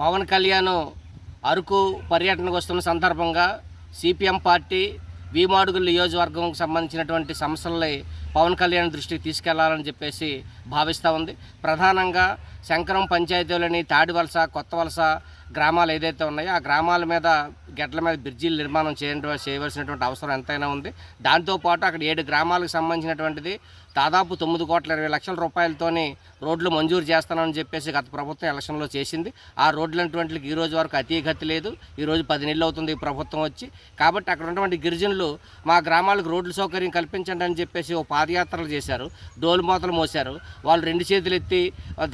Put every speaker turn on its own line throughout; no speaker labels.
పవన్ కళ్యాణ్ అరకు పర్యటనకు వస్తున్న సందర్భంగా సిపిఎం పార్టీ వీమాడుగుల నియోజకవర్గంకు సంబంధించినటువంటి సమస్యలని పవన్ కళ్యాణ్ దృష్టికి తీసుకెళ్ళాలని చెప్పేసి భావిస్తూ ఉంది. ప్రధానంగా శంకరం పంచాయతీలోని తాడివలస కొత్త వలస గ్రామాలు ఏదైతే ఉన్నాయో ఆ గ్రామాల మీద గెట్ల మీద బ్రిడ్జీలు నిర్మాణం చేయడం చేయవలసినటువంటి అవసరం ఎంతైనా ఉంది. దాంతోపాటు అక్కడ ఏడు గ్రామాలకు సంబంధించినటువంటిది దాదాపు తొమ్మిది కోట్ల ఇరవై లక్షల రూపాయలతోనే రోడ్లు మంజూరు చేస్తానని చెప్పేసి గత ప్రభుత్వం ఎలక్షన్లో చేసింది. ఆ రోడ్లు అటువంటికి ఈ రోజు వరకు అతీగతి లేదు. ఈరోజు పది నెలలు అవుతుంది ఈ ప్రభుత్వం వచ్చి. కాబట్టి అక్కడ ఉన్నటువంటి గిరిజనులు మా గ్రామాలకు రోడ్ల సౌకర్యం కల్పించండి అని చెప్పేసి ఓ పాదయాత్రలు చేశారు. డోలు మోతలు మోశారు. వాళ్ళు రెండు చేతులు ఎత్తి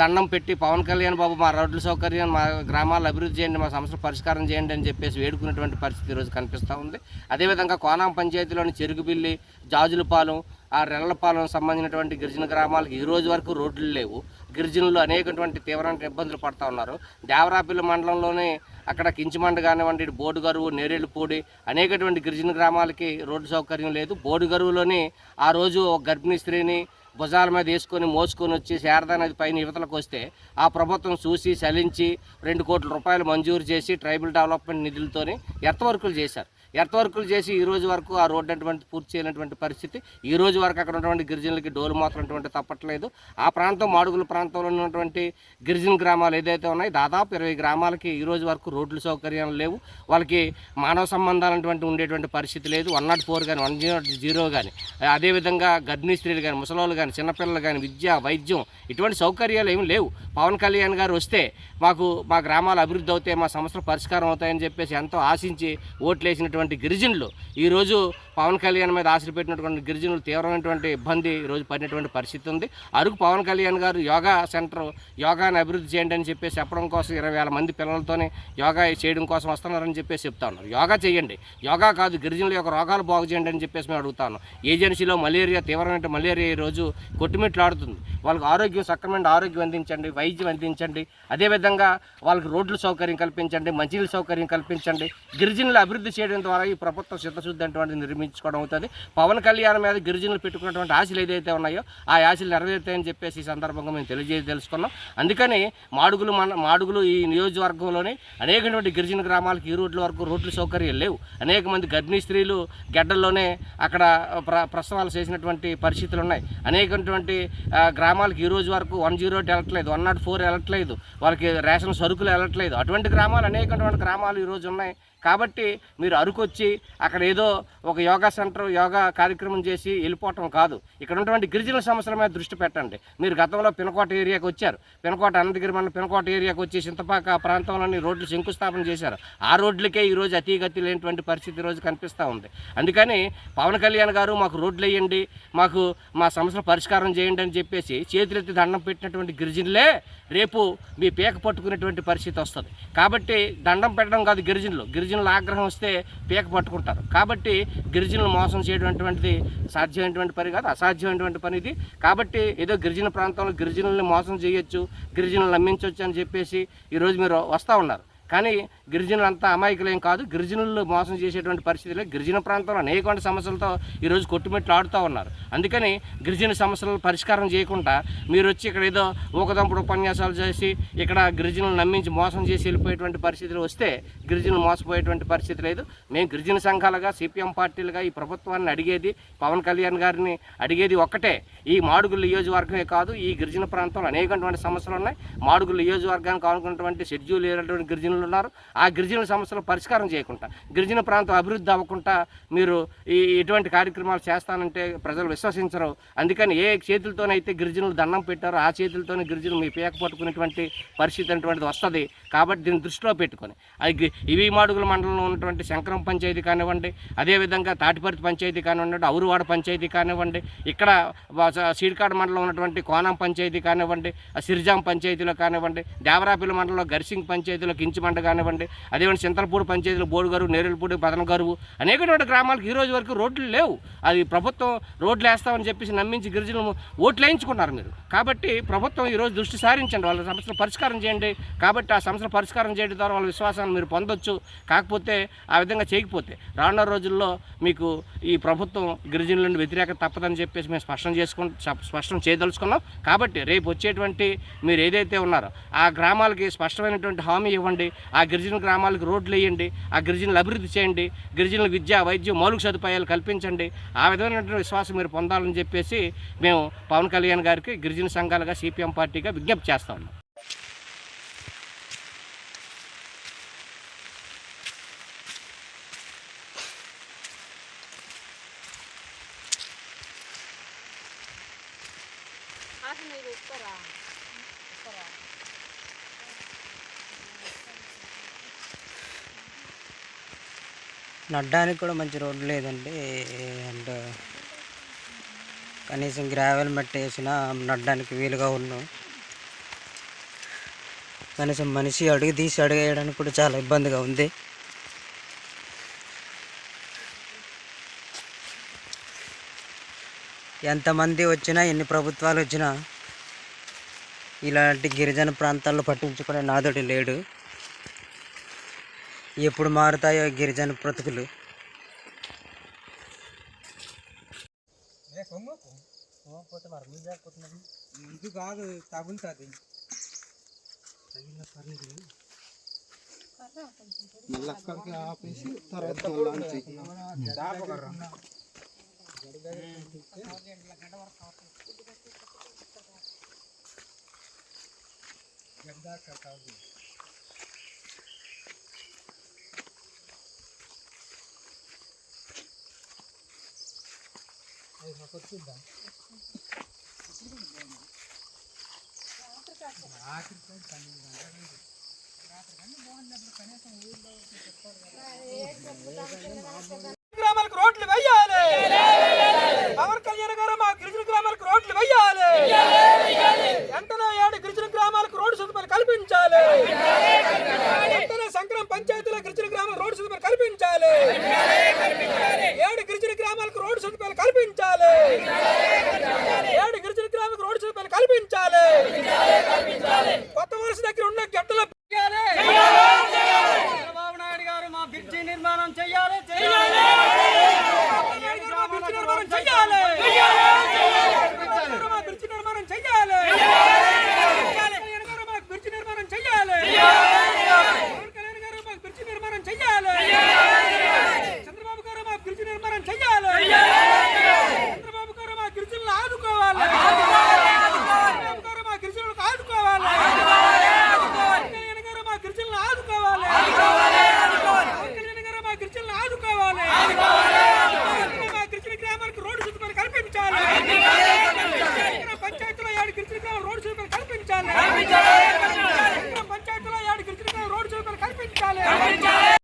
దండం పెట్టి పవన్ కళ్యాణ్ బాబు మా రోడ్ల సౌకర్యం మా గ్రామాలు అభివృద్ధి చేయండి మా సమస్యలు పరిష్కారం చేయండి అని చెప్పేసి వేడుకున్నటువంటి పరిస్థితి ఈరోజు కనిపిస్తూ ఉంది. అదేవిధంగా కోనాం పంచాయతీలోని చెరుగుబిల్లి జాజులపాలెం ఆ రెల్లపాలెం సంబంధించినటువంటి గిరిజన గ్రామాలకు ఈ రోజు వరకు రోడ్లు లేవు. గిరిజనులు అనేకటువంటి తీవ్రమైన ఇబ్బందులు పడుతూ ఉన్నారు. దేవరాపిల్లి మండలంలోనే అక్కడ కించిమండ కానివ్వండి బోర్డు బోడుగరువు నేరేళ్ళపూడి అనేకటువంటి గిరిజన గ్రామాలకి రోడ్డు సౌకర్యం లేదు. బోడుగరువులోని ఆ రోజు ఒక గర్భిణీ స్త్రీని భుజాల మీద వేసుకొని మోసుకొని వచ్చి శారదా నది పైన యువతలకు వస్తే ఆ ప్రభుత్వం చూసి చలించి రెండు కోట్ల రూపాయలు మంజూరు చేసి ట్రైబల్ డెవలప్మెంట్ నిధులతోని ఎర్త్ వర్కులు చేశారు. ఎర్త్ వర్కులు చేసి ఈ రోజు వరకు ఆ రోడ్డు అటువంటి పూర్తి చేయనటువంటి పరిస్థితి. ఈ రోజు వరకు అక్కడ ఉన్నటువంటి గిరిజనులకి డోలు మాత్రం తప్పట్లేదు. ఆ ప్రాంతం మాడుగుల ప్రాంతంలో ఉన్నటువంటి గిరిజన గ్రామాలు ఏదైతే ఉన్నాయో దాదాపు ఇరవై గ్రామాలకి ఈ రోజు వరకు రోడ్లు సౌకర్యాలు లేవు. వాళ్ళకి మానవ సంబంధాలు అటువంటి ఉండేటువంటి పరిస్థితి లేదు. వన్ నాట్ ఫోర్ కానీ వన్ జీరో జీరో కానీ అదేవిధంగా గర్భిణీ స్త్రీలు కానీ ముసలోళ్ళు కానీ చిన్నపిల్లలు కానీ విద్య వైద్యం ఇటువంటి సౌకర్యాలు ఏమి లేవు. పవన్ కళ్యాణ్ గారు వస్తే మాకు మా గ్రామాలు అభివృద్ధి అవుతాయి మా సమస్యలు పరిష్కారం అవుతాయని చెప్పేసి ఎంతో ఆశించి ఓట్లేసినటువంటి ఉన్నటువంటి గిరిజనులు ఈరోజు పవన్ కళ్యాణ్ మీద ఆశలు పెట్టినటువంటి గిరిజనులు తీవ్రమైనటువంటి ఇబ్బంది ఈరోజు పడినటువంటి పరిస్థితి ఉంది. అరకు పవన్ కళ్యాణ్ గారు యోగా సెంటర్ యోగాని అభివృద్ధి చేయండి అని చెప్పేసి చెప్పడం కోసం ఇరవై వేల మంది పిల్లలతోనే యోగా చేయడం కోసం వస్తున్నారని చెప్పేసి చెప్తా ఉన్నారు. యోగా చేయండి. యోగా కాదు గిరిజనుల యొక్క రోగాలు బాగు చేయండి అని చెప్పేసి మేము అడుగుతాను ఏజెన్సీలో మలేరియా తీవ్రమైన మలేరియా ఈరోజు రోజు కొట్టుమిట్లాడుతుంది. వాళ్ళకి ఆరోగ్యం సక్రమైన ఆరోగ్యం అందించండి వైద్యం అందించండి. అదేవిధంగా వాళ్ళకి రోడ్ల సౌకర్యం కల్పించండి మంచినీళ్ళ సౌకర్యం కల్పించండి. గిరిజనులు అభివృద్ధి చేయడం ద్వారా ఈ ప్రభుత్వం అటువంటి అటువంటిది నిర్మించుకోవడం అవుతుంది. పవన్ కళ్యాణ్ మీద గిరిజనులు పెట్టుకున్నటువంటి ఆశలు ఏదైతే ఉన్నాయో ఆ ఆశలు నెరవేరుతాయని చెప్పేసి ఈ సందర్భంగా మేము తెలియజేసి తెలుసుకున్నాం. అందుకని మాడుగులు మన మాడుగులు ఈ నియోజకవర్గంలోని అనేకటువంటి గిరిజన గ్రామాలకు ఈ రోడ్ల వరకు రోడ్ల సౌకర్యాలు లేవు. అనేక మంది గర్భిణీ స్త్రీలు గడ్డల్లోనే అక్కడ ప్ర ప్రసవాలు చేసినటువంటి పరిస్థితులు ఉన్నాయి. అనేకటువంటి గ్రామాలకు ఈ రోజు వరకు వన్ జీరో వెళ్ళట్లేదు వన్ నాట్ ఫోర్ వెళ్ళట్లేదు వాళ్ళకి రేషన్ సరుకులు వెళ్ళట్లేదు. అటువంటి గ్రామాలు అనేకటువంటి గ్రామాలు ఈరోజు ఉన్నాయి. కాబట్టి మీరు అరుకొచ్చి అక్కడ ఏదో ఒక యోగా సెంటర్ యోగా కార్యక్రమం చేసి వెళ్ళిపోవటం కాదు. ఇక్కడ ఉన్నటువంటి గిరిజనుల సమస్యల మీద దృష్టి పెట్టండి. మీరు గతంలో పినకోట ఏరియాకి వచ్చారు. పినకోట అనంతగిరి మన పినకోట ఏరియాకి వచ్చి చింతపాక ప్రాంతంలోని రోడ్లు శంకుస్థాపన చేశారు. ఆ రోడ్లకే ఈరోజు అతీగతి లేనటువంటి పరిస్థితి ఈరోజు కనిపిస్తూ ఉంది. అందుకని పవన్ కళ్యాణ్ గారు మాకు రోడ్లు వేయండి మాకు మా సమస్యల పరిష్కారం చేయండి అని చెప్పేసి చేతులెత్తి దండం పెట్టినటువంటి గిరిజనులే రేపు మీ పీక పట్టుకునేటువంటి పరిస్థితి వస్తుంది. కాబట్టి దండం పెట్టడం కాదు గిరిజనులు. గిరిజనుల ఆగ్రహం వస్తే పీక పట్టుకుంటారు. కాబట్టి గిరి గిరిజనులు మోసం చేయటువంటిది సాధ్యమైనటువంటి పని కాదు అసాధ్యమైనటువంటి పని ఇది. కాబట్టి ఏదో గిరిజన ప్రాంతంలో గిరిజనుల్ని మోసం చేయొచ్చు గిరిజనులు నమ్మించవచ్చు అని చెప్పేసి ఈరోజు మీరు వస్తూ ఉన్నారు. కానీ గిరిజనులు అంతా అమాయకులేం కాదు. గిరిజనులు మోసం చేసేటువంటి పరిస్థితులు. గిరిజన ప్రాంతంలో అనేకమైన సమస్యలతో ఈరోజు కొట్టుమెట్లు ఆడుతూ ఉన్నారు. అందుకని గిరిజన సమస్యలను పరిష్కారం చేయకుండా మీరు వచ్చి ఇక్కడ ఏదో ఊకదంపుడు ఉపన్యాసాలు చేసి ఇక్కడ గిరిజనులు నమ్మించి మోసం చేసి వెళ్ళిపోయేటువంటి పరిస్థితులు వస్తే గిరిజనులు మోసపోయేటువంటి పరిస్థితి లేదు. మేము గిరిజన సంఘాలుగా సిపిఎం పార్టీలుగా ఈ ప్రభుత్వాన్ని అడిగేది పవన్ కళ్యాణ్ గారిని అడిగేది ఒక్కటే. ఈ మాడుగుల నియోజకవర్గమే కాదు ఈ గిరిజన ప్రాంతంలో అనేకటువంటి సమస్యలు ఉన్నాయి. మాడుగుల నియోజకవర్గానికి అనుకున్నటువంటి షెడ్యూల్ లేనటువంటి గిరిజనులు ఉన్నారు. ఆ గిరిజనుల సమస్యలు పరిష్కారం చేయకుండా గిరిజన ప్రాంతం అభివృద్ధి అవ్వకుండా మీరు ఈ ఇటువంటి కార్యక్రమాలు చేస్తానంటే ప్రజలు విశ్వసించరు. అందుకని ఏ చేతులతోనైతే గిరిజనులు దండం పెట్టారో ఆ చేతులతోనే గిరిజనులు మీ పేక పట్టుకునేటువంటి పరిస్థితి అటువంటిది వస్తుంది. కాబట్టి దీన్ని దృష్టిలో పెట్టుకొని అది ఇవి మాడుగుల మండలంలో ఉన్నటువంటి శంకరం పంచాయతీ కానివ్వండి అదేవిధంగా తాటిపర్తి పంచాయతీ కానివ్వండి అవురువాడ పంచాయతీ కానివ్వండి ఇక్కడ వా- మండలం ఉన్నటువంటి కోనం పంచాయతీ కానివ్వండి ఆ సిరిజాం పంచాయతీలో కానివ్వండి దేవరాపిల్లి మండలంలో గర్సింగ్ పంచాయతీలో కించి మండ కానివ్వండి అదేవిధంగా చింతలపూడి పంచాయతీలో బోడు గారు నేరేడుపూడి పదన గారు అనేకటువంటి గ్రామాలకు ఈ రోజు వరకు రోడ్లు లేవు. అది ప్రభుత్వం రోడ్లు వేస్తామని చెప్పేసి నమ్మించి గిరిజనులు ఓట్లు వేయించుకున్నారు మీరు. కాబట్టి ప్రభుత్వం ఈరోజు దృష్టి సారించండి వాళ్ళ సమస్యలు పరిష్కారం చేయండి. కాబట్టి ఆ సమస్యలు పరిష్కారం చేయడం ద్వారా వాళ్ళ విశ్వాసాన్ని మీరు పొందొచ్చు. కాకపోతే ఆ విధంగా చేయకపోతే రానున్న రోజుల్లో మీకు ఈ ప్రభుత్వం గిరిజనుల నుండి వ్యతిరేకత తప్పదని చెప్పేసి మేము స్పష్టం చేసుకుని స్పష్టం చేయదలుచుకున్నాం. కాబట్టి రేపు వచ్చేటువంటి మీరు ఏదైతే ఉన్నారో ఆ గ్రామాలకి స్పష్టమైనటువంటి హామీ ఇవ్వండి. ఆ గిరిజన గ్రామాలకు రోడ్లు వేయండి ఆ గిరిజనులు అభివృద్ధి చేయండి గిరిజనుల విద్య వైద్యం మౌలిక సదుపాయాలు కల్పించండి. ఆ విధమైనటువంటి విశ్వాసం మీరు పొందాలని చెప్పేసి మేము పవన్ కళ్యాణ్ గారికి గిరిజన సంఘాలుగా సిపిఎం పార్టీగా విజ్ఞప్తి చేస్తా ఉన్నాం.
నడ్డానికి కూడా మంచి రోడ్డు లేదండి. అండ్ కనీసం గ్రావెల్ మట్టి వేసినా నడ్డానికి వీలుగా ఉన్నాం కనీసం మనిషి అడుగు తీసి అడిగేయడానికి కూడా చాలా ఇబ్బందిగా ఉంది. ఎంతమంది వచ్చినా ఎన్ని ప్రభుత్వాలు వచ్చినా ఇలాంటి గిరిజన ప్రాంతాల్లో పట్టించుకునే నాదుడు లేడు. ఎప్పుడు మారుతాయో గిరిజన బ్రతుకులు
ముందు కాదు తగులుతుంది. మళ్ళీ అక్కడికి ఆపేసి తర్వాత కొట్టిద్దాం రాత్రి పన్నెండు గంటలు రాత్రి కానీ బాగున్నప్పుడు కనీసం ఊళ్ళో చెప్పాలి గ్రామాలకు రోడ్లు వెయ్యాలి పవన్ కళ్యాణ్ గారు మా గిరిజన గ్రామాలకు రోడ్లు వెయ్యాలి వెంటనే ఏడు గిరిజన గ్రామాలకు రోడ్డు సదుపాయాలు కల్పించాలి వెంటనే సంక్రమ పంచాయతీలో గిరిజన గ్రామాలకు రోడ్డు సదుపాయాలు కల్పించాలి ఏడు గిరిజన గ్రామకు రోడ్డు సౌకర్యాలు కల్పించాలి కొత్త వలస దగ్గర ఉన్న గట్టలు చంద్రబాబు
నాయుడు గారు మా బ్రిడ్జి నిర్మాణం చేయాలి